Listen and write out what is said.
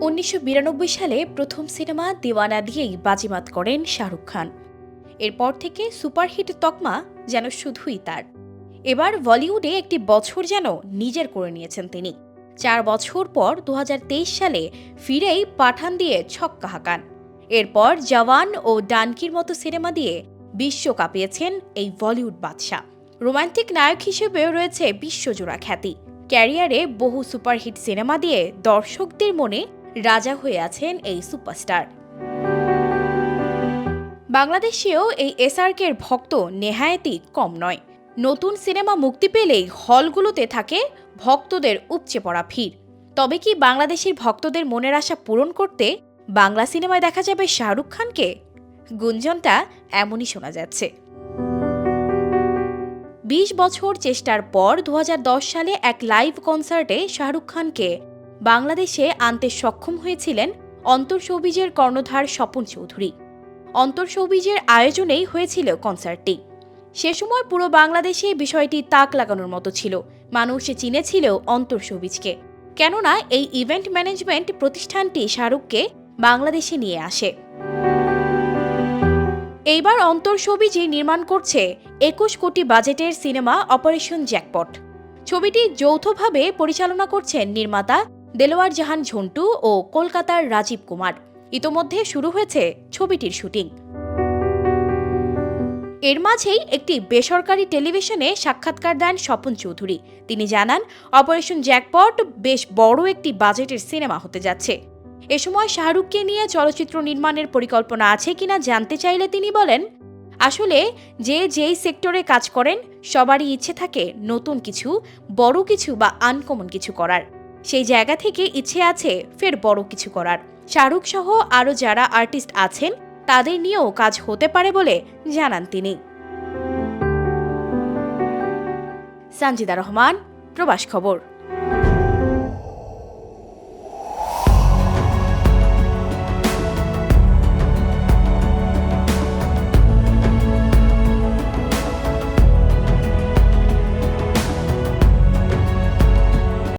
উনিশশো বিরানব্বই সালে প্রথম সিনেমা দিওয়ানা দিয়েই বাজিমাত করেন শাহরুখ খান। এরপর থেকে সুপারহিট তকমা যেন শুধুই তার। এবার বলিউডে একটি বছর যেন নিজের করে নিয়েছেন তিনি। চার বছর পর দু হাজার তেইশ সালে ফিরেই পাঠান দিয়ে ছক্কা হাঁকান। এরপর জওয়ান ও ডানকির মতো সিনেমা দিয়ে বিশ্ব কাঁপিয়েছেন এই বলিউড বাদশা রোমান্টিক নায়ক হিসেবেও রয়েছে বিশ্বজোড়া খ্যাতি। ক্যারিয়ারে বহু সুপারহিট সিনেমা দিয়ে দর্শকদের মনে রাজা হয়ে আছেন এই সুপারস্টার। বাংলাদেশেও এই এসআরকের ভক্ত নেহায়েতি কম নয়। নতুন সিনেমা মুক্তি পেলেই হলগুলোতে থাকে ভক্তদের উপচে পড়া ভিড়। তবে কি বাংলাদেশের ভক্তদের মনের আশা পূরণ করতে বাংলা সিনেমায় দেখা যাবে শাহরুখ খানকে? গুঞ্জনটা এমনই শোনা যাচ্ছে। বিশ বছর চেষ্টার পর দু হাজার দশ সালে এক লাইভ কনসার্টে শাহরুখ খানকে বাংলাদেশে আনতে সক্ষম হয়েছিলেন অন্তর সৌবিজের কর্ণধার স্বপন চৌধুরী। অন্তর সৌবিজের আয়োজনেই হয়েছিল কনসার্টটি। সে সময় পুরো বাংলাদেশে বিষয়টি তাক লাগানোর মতো ছিল। মানুষ চিনেছিল অন্তর সৌবিজকে। কেননা এই ইভেন্ট ম্যানেজমেন্ট প্রতিষ্ঠানটি শাহরুখকে বাংলাদেশে নিয়ে আসে। এইবার অন্তর সবিজি নির্মাণ করছে একুশ কোটি বাজেটের সিনেমা অপারেশন জ্যাকপট। ছবিটি যৌথভাবে পরিচালনা করছেন নির্মাতা দেলোয়ার জাহান ঝন্টু ও কলকাতার রাজীব কুমার। ইতোমধ্যে শুরু হয়েছে ছবিটির শুটিং। এর মাঝেই একটি বেসরকারি টেলিভিশনে সাক্ষাৎকার দেন স্বপন চৌধুরী। তিনি জানান, অপারেশন জ্যাকপট বেশ বড় একটি বাজেটের সিনেমা হতে যাচ্ছে। এ সময় শাহরুখকে নিয়ে চলচ্চিত্র নির্মাণের পরিকল্পনা আছে কিনা জানতে চাইলে তিনি বলেন, আসলে যে যেই সেক্টরে কাজ করেন, সবারই ইচ্ছে থাকে নতুন কিছু, বড় কিছু বা আনকমন কিছু করার। সেই জায়গা থেকে ইচ্ছে আছে ফের বড় কিছু করার। শাহরুখ সহ আরও যারা আর্টিস্ট আছেন, তাদের নিয়েও কাজ হতে পারে বলে জানান তিনি। সানজিদা রহমান, প্রবাস খবর।